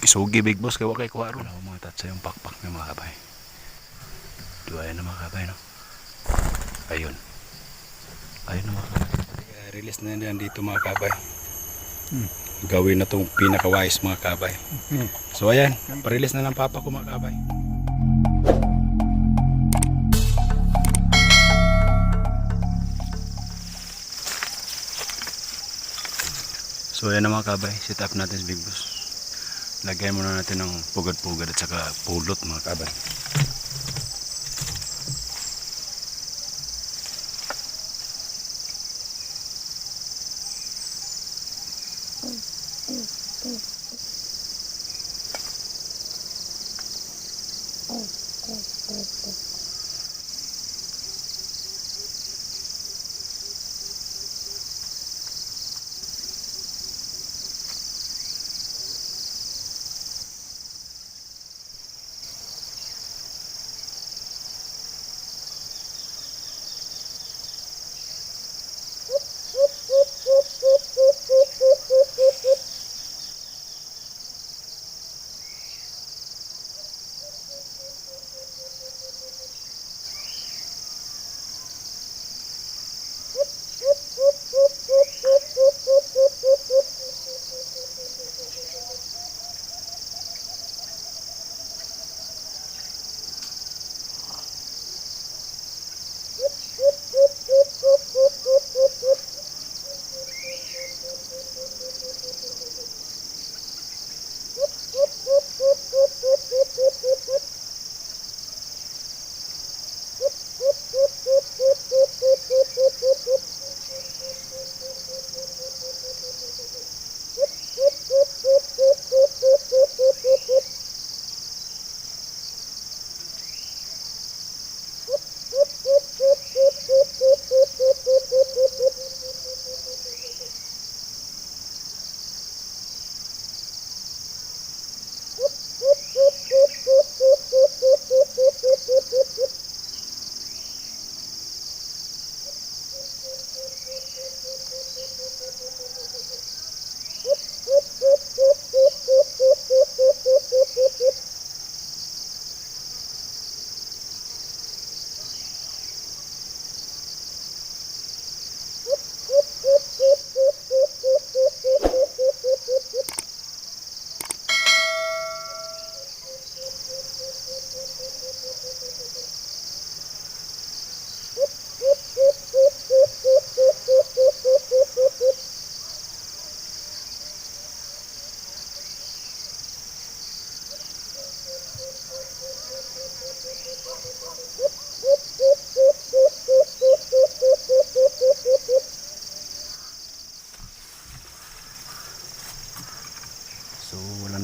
Isugi big boss kay wa kay kuha ron. Ano mga tatsa yung pakpak ng mga kabay. Duwayan na mga kabay no. Ayun. Ayun na mga kabay. Release na yan dito mga kabay. Gawin na tong pinaka-wise mga kabay. So ayan, pa-release na ng papa ko mga kabay. So ayan na mga kabay, set up natin si Big Boss. Lagyan muna natin ng pugad-pugad at saka pulot mga kabay.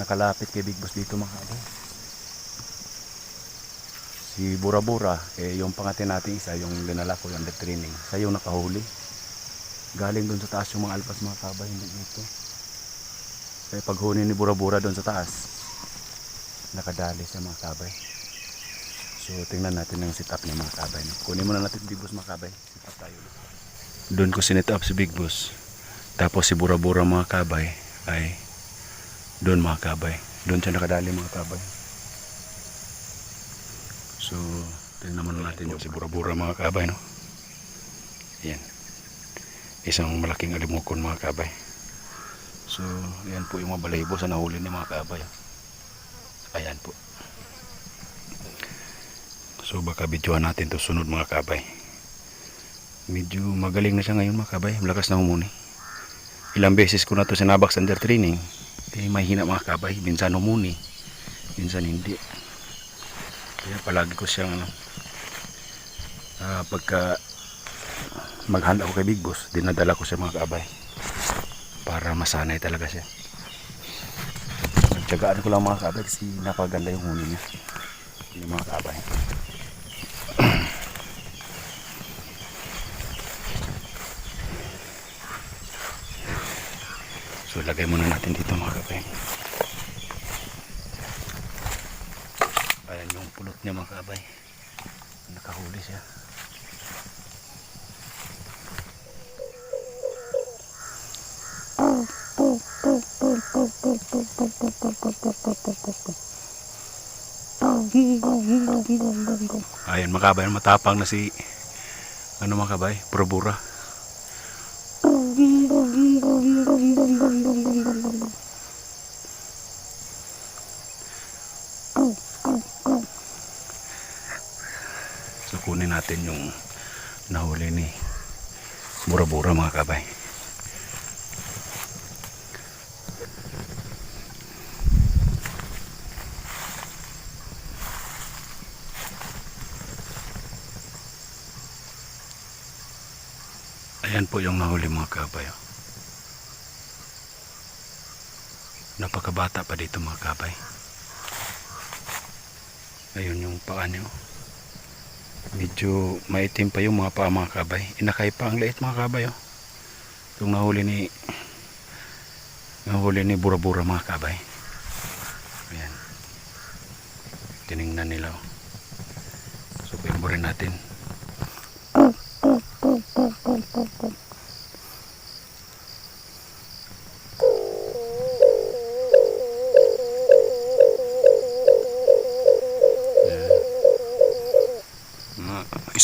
Nakalapit kay Big Boss dito mga kabay. Si Bura Bura, eh, yung pangatin natin isa, yung linala ko, yung training. Sa yung nakahuli. Galing dun sa taas yung mga alpas mga kabay, hindi dito. Kaya paghuni ni Bura Bura dun sa taas, nakadali sa mga kabay. So tingnan natin ang setup niya mga kabay. Kunin muna natin Big Boss mga kabay. Setup tayo. Doon ko sinet up si Big Boss. Tapos si Bura Bura mga kabay ay doon mga kabay. Doon siya nakadali mga kabay. So, tingnan naman natin yung si Bura-Bura mga kabay, no? Yan. Isang malaking alimukon mga kabay. So, yan po yung mga sa nahuli ni mga kabay. Ayan po. So, baka videoan natin to sunod mga kabay. Medyo magaling na siya ngayon mga kabay. Malakas na humuni. Ilang beses ko na to sinabak sa under training eh, may hina mga kabay. Minsan umuni minsan hindi. Kaya palagi ko siyang ano ah, pagka maghanda ako kay Big Boss dinadala ko siya mga kabay para masanay talaga siya. Nagtsagaan ko lang mga kabay kasi napaganda yung huni niya. Yung mga kabay lagay muna natin dito mga kapay. Ayan yung pulot niya mga kapay. Nakahuli siya. Ayan mga kabay, matapang na si ano mga kabay, Burabura. So kunin natin yung nahuli ni Burabura mga kabay. Ayan po yung nahuli mga kabay. Napakabata pa dito mga kabay. Ayun yung paa niyo. Medyo maitim pa yung mga paa mga kabay. Inakay pa ang liit mga kabay. Oh. Yung nahuli ni nahuli ni Bura-Bura mga kabay. Ayan. Tiningnan nila. Oh. So pimburin natin.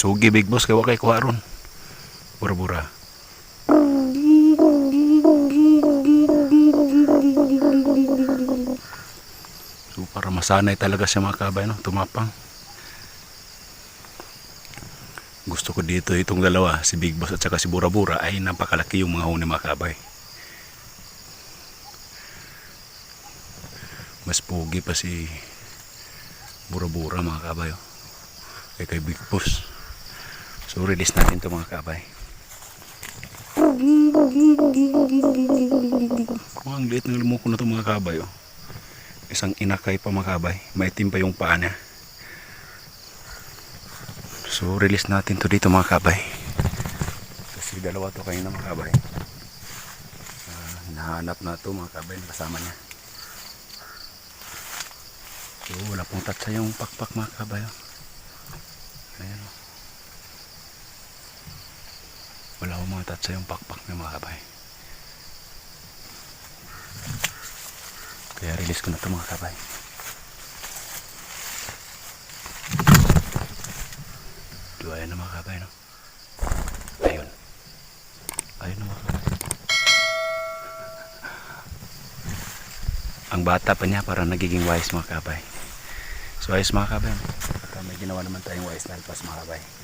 Nga, isugi big boss kay wa kay kuha ron. Bura-bura. So para masanay talaga siya mga kabay no, tumapang. Gusto ko dito itong dalawa, si Big Boss at saka si Bura-Bura ay napakalaki yung mga huni mga kabay. Mas pugi pa si Bura-Bura mga kabay. oh kay kay Big Boss. So release natin to mga kabay. Oh, ang liit ng lumuko na to mga kabay. Oh. Isang inakay pa mga kabay. Maitim pa yung paa niya. So release natin to dito mga kabay. Kasi dalawa to kayo na mga kabay. Ah, hinahanap na to mga kabay na kasama niya. So wala pong tatsa yung pakpak mga kabay. Oh. Ayan o. Wala akong mga tatsa yung pakpak ng mga kabay. Kaya release ko na ito mga kabay. Diba ayan na mga kabay no? Ayun. Ayun na mga kabay. Ang bata pa niya parang nagiging wise mga kabay. So ayos mga kabay. At may ginawa naman tayong wise na alpas mga kabay.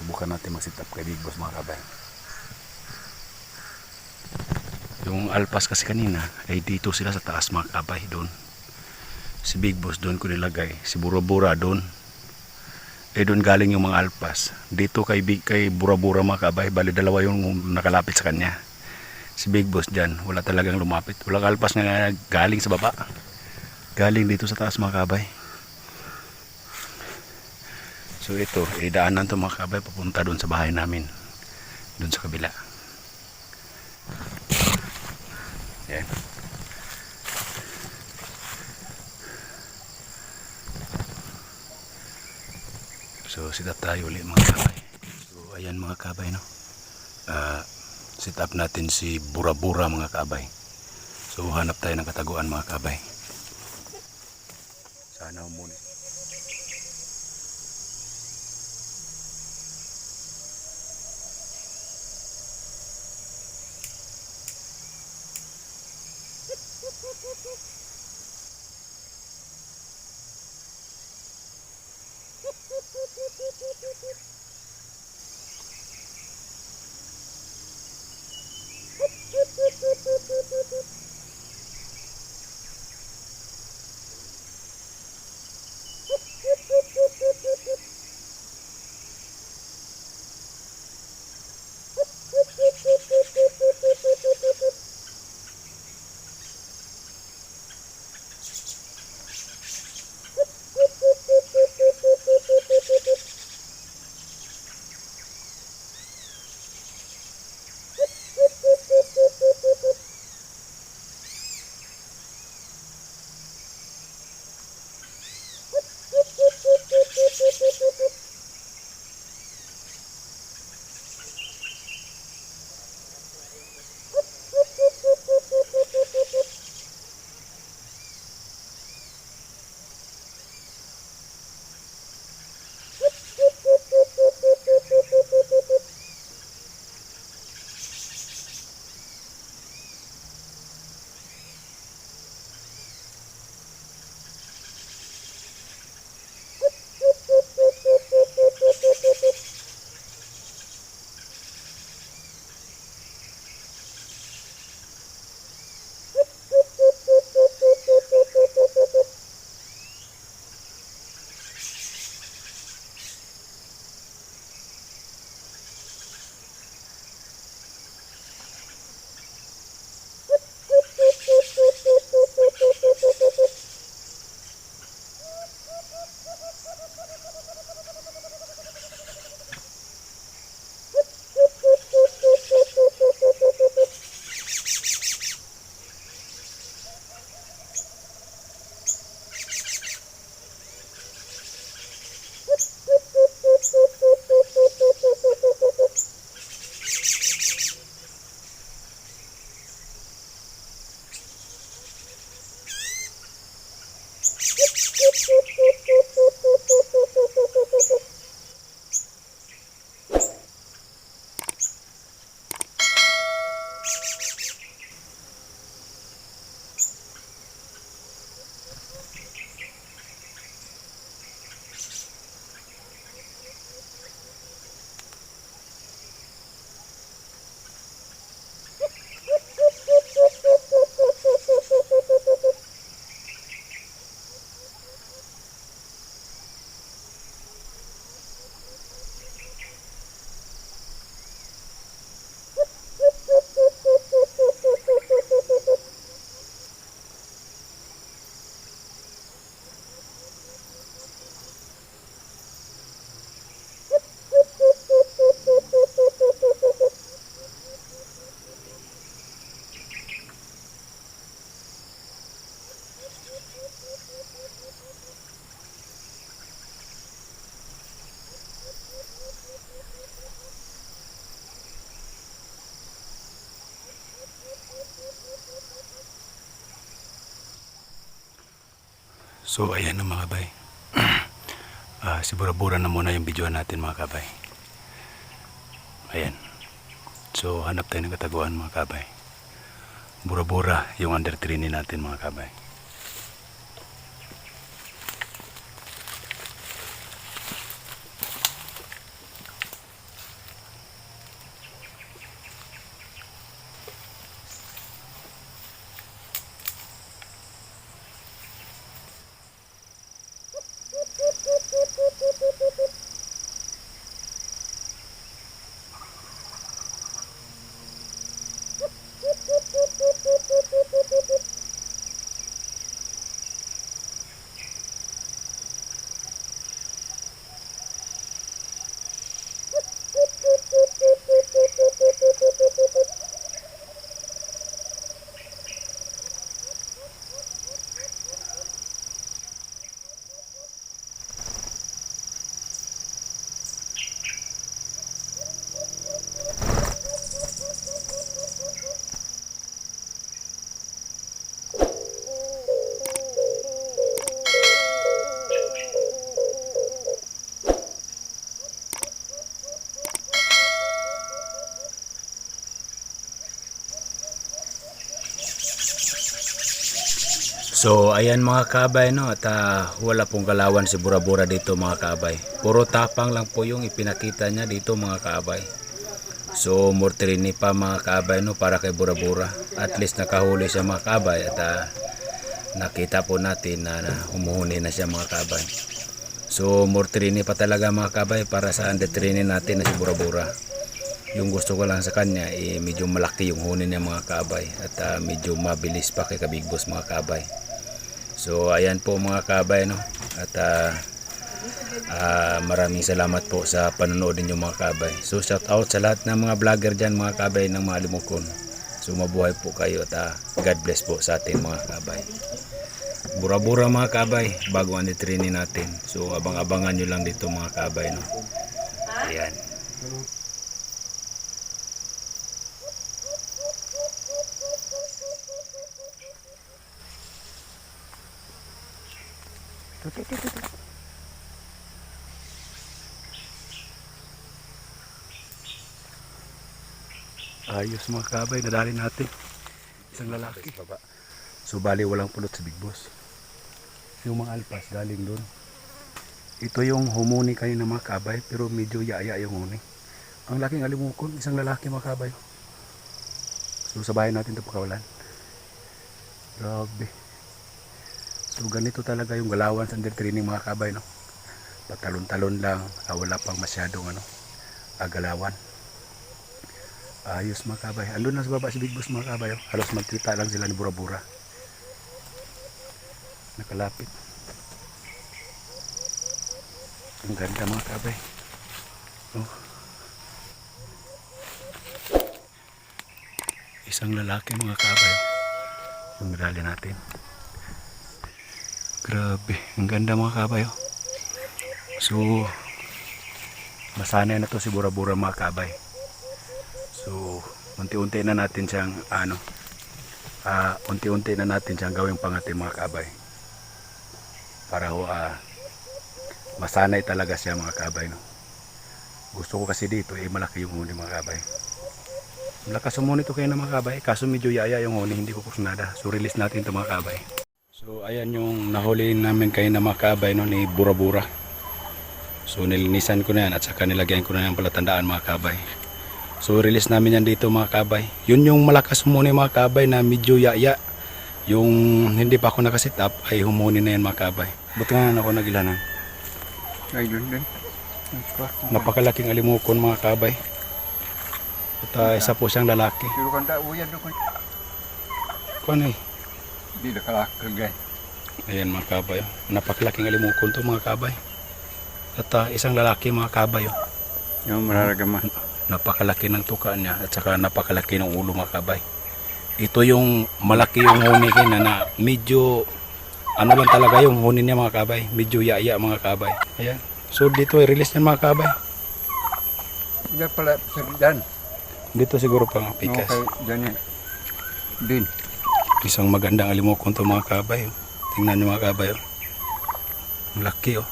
Subukan natin mag-sit up kay Big Boss mga kabay. Yung alpas kasi kanina ay dito sila sa taas mga kabay doon. Si Big Boss doon ko nilagay. Si Bura-Bura doon. Eh doon galing yung mga alpas. Dito kay, Big, kay Bura-Bura mga kabay. Bali dalawa yung nakalapit sa kanya. Si Big Boss dyan. Wala talagang lumapit. Walang alpas nga galing sa baba galing dito sa taas mga kabay so ito idaanan to mga kabay papunta doon sa bahay namin. Doon sa kabila. Yan so sit up tayo ulit mga kabay. So ayan mga kabay no? Ah, sit up natin si Bura Bura mga kabay. So hanap tayo ng kataguan mga kabay. Sana muna. So ayan na mga kabay. Ah, si Bura-Bura na muna yung videoan natin mga kabay. Ayan. So hanap tayo ng kataguan mga kabay. Bura-Bura yung under training natin mga kabay. So ayan mga kabay no at ah, wala pong kalawan si Bura-Bura dito mga kabay. Puro tapang lang po yung ipinakita niya dito mga kabay. So mortrini pa mga kabay no para kay Bura-Bura. At least nakahuli siya mga kabay at ah, nakita po natin na, na humuhuni na siya mga kabay. So mortrini pa talaga mga kabay para sa undertraining natin na si Bura-Bura. Yung gusto ko lang sa kanya eh, medyo malaki yung huni niya mga kabay at ah, medyo mabilis pa kay Kabig Boss mga kabay. So ayan po mga kabay no. At ah, ah, maraming salamat po sa panonood ninyo mga kabay. So shout out sa lahat ng mga vlogger dyan mga kabay ng mga. So mabuhay po kayo at ah, God bless po sa atin mga kabay. Bura-bura mga kabay bago ang training natin. So abang-abangan nyo lang dito mga kabay no. Ayan. Ayos mga kabay, nadali natin. Isang lalaki. So bali walang pulot sa Big Boss. Yung mga alpas galing doon. Ito yung humuni kanina mga kabay pero medyo yaya yung huni. Ang laking alimukon, isang lalaki mga kabay. So sa bahay natin ito pakawalan. Grabe. So ganito talaga yung galawan sa training mga kabay no. Patalon-talon lang, ah, wala pang masyadong ano, agalawan. Ayos mga kabay. Andun na sa baba si Big Boss mga kabay. Halos magkita lang sila ni Bura-Bura. Nakalapit. Ang ganda mga kabay. Oh. Isang lalaki mga kabay. Yung medalya natin. Grabe. Ang ganda mga kabay. oh. So, masanay na to si Bura-Bura mga kabay. So, unti-unti na natin siyang ano, ah, unti-unti na natin siyang gawing pangatin mga kabay. Para ho, ah, masanay talaga siya mga kabay. No? Gusto ko kasi dito, eh, malaki yung huni mga kabay. Malakas umuni to kayo na mga kabay, kaso medyo yaya yung huni, hindi ko kusnada. So, release natin to mga kabay. So, ayan yung nahuli namin kayo na mga kabay no, ni Bura-Bura. So, nilinisan ko na yan at saka nilagyan ko na yung palatandaan mga kabay. So release namin yan dito mga kabay. Yun yung malakas humuni mga kabay na medyo yaya. Yung hindi pa ako nakasit up ay humuni na yan mga kabay. Ba't nga ako nagilanan? Ayun din. Napakalaking alimukon mga kabay. At ah, isa po siyang lalaki. Pero kanda uyan do kun. Kung eh. Di na kalakal gay. Ayan mga kabay. Napakalaking alimukon to mga kabay. At ah, isang lalaki mga kabay. oh. Yung mararagama. Napakalaki ng tuka niya at saka napakalaki ng ulo mga kabay. Ito yung malaki yung huni kina na medyo ano lang talaga yung huni niya mga kabay. Medyo yaya mga kabay. Ayan. So dito i-release niya mga kabay. Diyan pala sa dan. Dito siguro pang pikas. kay dan yan. Din. Isang magandang alimokon to mga kabay. oh. Tingnan niyo mga kabay. oh. Ang laki oh.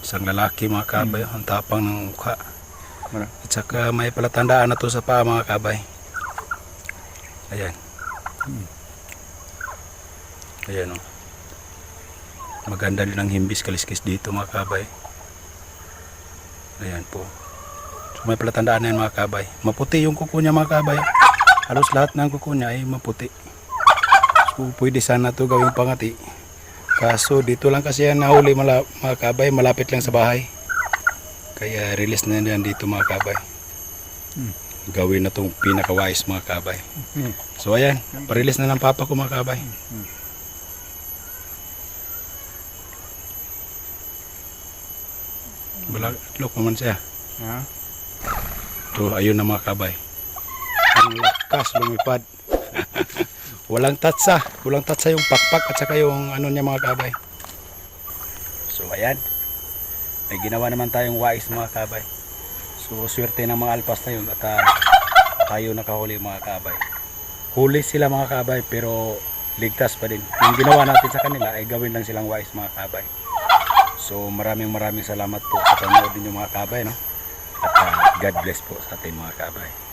Isang lalaki mga kabay. oh. Ang tapang ng mukha. At saka may palatandaan na to sa paa mga kabay. Ayan. Ayan oh. Maganda din ang himbis kaliskis dito mga kabay. Ayan po. So may palatandaan na yan mga kabay. Maputi yung kuko niya mga kabay. Halos lahat ng kuko niya ay maputi. So pwede sana to gawing pangati. Kaso dito lang kasi yan nahuli mala, mga kabay. Malapit lang sa bahay. Kaya release na yan dito mga kabay. Hmm. Gawin na tong pinakawais mga kabay. Hmm. So ayan, pa-release na ng papa ko mga kabay. Wala, look naman siya. Ha? So ayun na mga kabay. Ang lakas lumipad. walang tatsa, walang tatsa yung pakpak at saka yung ano niya mga kabay. So ayan. May ginawa naman tayong wais mga kabay. So swerte ng mga alpas na yun at ah, tayo nakahuli mga kabay. Huli sila mga kabay pero ligtas pa din. Yung ginawa natin sa kanila ay gawin lang silang wais mga kabay. So maraming maraming salamat po sa panood ninyo mga kabay no. At ah, God bless po sa ating mga kabay.